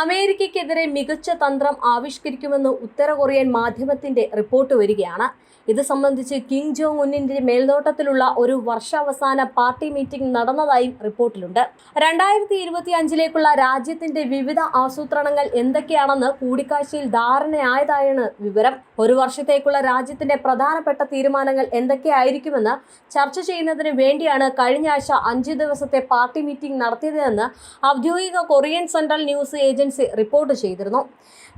അമേരിക്കയ്ക്കെതിരെ മികച്ച തന്ത്രം ആവിഷ്കരിക്കുമെന്ന് ഉത്തര കൊറിയൻ മാധ്യമത്തിന്റെ റിപ്പോർട്ട് വരികയാണ്. ഇത് സംബന്ധിച്ച് കിം ജോങ് ഉന്നിന്റെ മേൽനോട്ടത്തിലുള്ള ഒരു വർഷാവസാന പാർട്ടി മീറ്റിംഗ് നടന്നതായും റിപ്പോർട്ടിലുണ്ട്. രണ്ടായിരത്തി ഇരുപത്തി അഞ്ചിലേക്കുള്ള രാജ്യത്തിന്റെ വിവിധ ആസൂത്രണങ്ങൾ എന്തൊക്കെയാണെന്ന് കൂടിക്കാഴ്ചയിൽ ധാരണയായതായാണ് വിവരം. ഒരു വർഷത്തേക്കുള്ള രാജ്യത്തിന്റെ പ്രധാനപ്പെട്ട തീരുമാനങ്ങൾ എന്തൊക്കെയായിരിക്കുമെന്ന് ചർച്ച ചെയ്യുന്നതിന് വേണ്ടിയാണ് കഴിഞ്ഞ ആഴ്ച അഞ്ച് ദിവസത്തെ പാർട്ടി മീറ്റിംഗ് നടത്തിയതെന്ന് ഔദ്യോഗിക Korean central news agency report ചെയ്തിരുന്നു.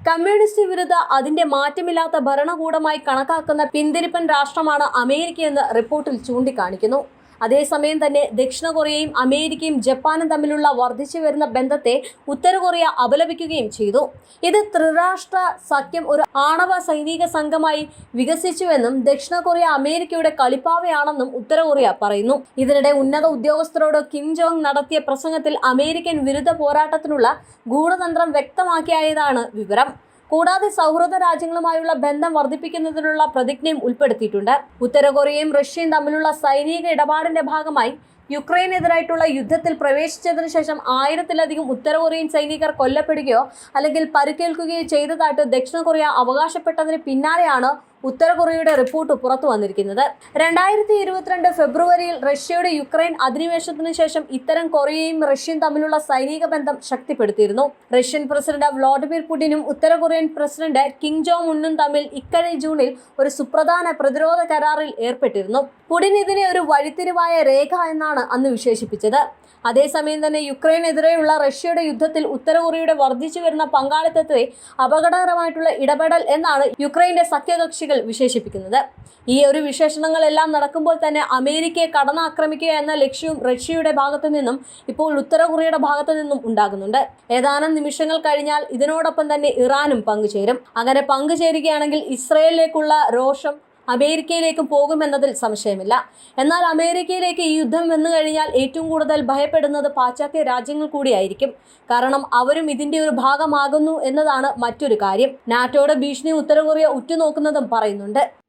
കമ്മ്യൂണിസ്റ്റ് വിരുദ്ധ അതിന്റെ മാറ്റമില്ലാത്ത ഭരണകൂടമായി കണക്കാക്കുന്ന പിന്തിരിപ്പൻ രാഷ്ട്രമാണ് അമേരിക്കയെന്ന് റിപ്പോർട്ടിൽ ചൂണ്ടിക്കാണിക്കുന്നു. അതേസമയം തന്നെ ദക്ഷിണ കൊറിയയും അമേരിക്കയും ജപ്പാനും തമ്മിലുള്ള വർദ്ധിച്ചു വരുന്ന ബന്ധത്തെ ഉത്തര കൊറിയ അപലപിക്കുകയും ചെയ്തു. ഇത് ത്രിരാഷ്ട്ര സഖ്യം ഒരു ആണവ സൈനിക സംഘമായി വികസിച്ചുവെന്നും ദക്ഷിണ കൊറിയ അമേരിക്കയുടെ കളിപ്പാവയാണെന്നും ഉത്തര കൊറിയ പറയുന്നു. ഇതിനിടെ ഉന്നത ഉദ്യോഗസ്ഥരോട് കിം ജോങ് നടത്തിയ പ്രസംഗത്തിൽ അമേരിക്കൻ വിരുദ്ധ പോരാട്ടത്തിനുള്ള ഗൂഢതന്ത്രം വ്യക്തമാക്കിയായതാണ് വിവരം. കൂടാതെ സൗഹൃദ രാജ്യങ്ങളുമായുള്ള ബന്ധം വർദ്ധിപ്പിക്കുന്നതിനുള്ള പ്രതിജ്ഞയും ഉൾപ്പെടുത്തിയിട്ടുണ്ട്. ഉത്തര കൊറിയയും റഷ്യയും തമ്മിലുള്ള സൈനിക ഇടപാടിന്റെ ഭാഗമായി യുക്രൈനെതിരായിട്ടുള്ള യുദ്ധത്തിൽ പ്രവേശിച്ചതിനു ശേഷം ആയിരത്തിലധികം ഉത്തര കൊറിയൻ സൈനികർ കൊല്ലപ്പെടുകയോ അല്ലെങ്കിൽ പരിക്കേൽക്കുകയോ ചെയ്തതായിട്ട് ദക്ഷിണ കൊറിയ അവകാശപ്പെട്ടതിന് പിന്നാലെയാണ് ഉത്തര കൊറിയയുടെ റിപ്പോർട്ട് പുറത്തു വന്നിരിക്കുന്നത്. രണ്ടായിരത്തി ഇരുപത്തിരണ്ട് ഫെബ്രുവരിയിൽ റഷ്യയുടെ യുക്രൈൻ അധിനിവേശത്തിന് ശേഷം ഇത്തരം കൊറിയയും റഷ്യയും തമ്മിലുള്ള സൈനിക ബന്ധം ശക്തിപ്പെടുത്തിയിരുന്നു. റഷ്യൻ പ്രസിഡന്റ് വ്ളാഡിമിർ പുടിനും ഉത്തര കൊറിയൻ പ്രസിഡന്റ് കിം ജോങ് ഉന്നും തമ്മിൽ ഇക്കഴി ജൂണിൽ ഒരു സുപ്രധാന പ്രതിരോധ കരാറിൽ ഏർപ്പെട്ടിരുന്നു. പുടിൻ ഇതിനെ ഒരു വഴിത്തിരിവായ രേഖ എന്നാണ് അന്ന് വിശേഷിപ്പിച്ചത്. അതേസമയം തന്നെ യുക്രൈനെതിരെയുള്ള റഷ്യയുടെ യുദ്ധത്തിൽ ഉത്തര കൊറിയയുടെ വർദ്ധിച്ചു വരുന്ന പങ്കാളിത്തത്തെ അപകടകരമായിട്ടുള്ള ഇടപെടൽ എന്നാണ് യുക്രൈന്റെ സഖ്യകക്ഷികൾ വിശേഷിപ്പിക്കുന്നത്. ഈ ഒരു വിശേഷണങ്ങളെല്ലാം നടക്കുമ്പോൾ തന്നെ അമേരിക്കയെ കടന്നാക്രമിക്കുക എന്ന ലക്ഷ്യവും റഷ്യയുടെ ഭാഗത്തു നിന്നും ഇപ്പോൾ ഉത്തര കൊറിയയുടെ ഭാഗത്തു നിന്നും ഉണ്ടാകുന്നുണ്ട്. ഏതാനും നിമിഷങ്ങൾ കഴിഞ്ഞാൽ ഇതിനോടൊപ്പം തന്നെ ഇറാനും പങ്കുചേരും. അങ്ങനെ പങ്കുചേരുകയാണെങ്കിൽ ഇസ്രയേലിലേക്കുള്ള രോഷം അമേരിക്കയിലേക്കും പോകുമെന്നതിൽ സംശയമില്ല. എന്നാൽ അമേരിക്കയിലേക്ക് ഈ യുദ്ധം വന്നു കഴിഞ്ഞാൽ ഏറ്റവും കൂടുതൽ ഭയപ്പെടുന്നത് പാശ്ചാത്യ രാജ്യങ്ങൾ കൂടിയായിരിക്കും. കാരണം അവരും ഇതിന്റെ ഒരു ഭാഗമാകുന്നു എന്നതാണ് മറ്റൊരു കാര്യം. നാറ്റോയുടെ ഭീഷണി ഉത്തര കൊറിയ ഉറ്റുനോക്കുന്നതും പറയുന്നുണ്ട്.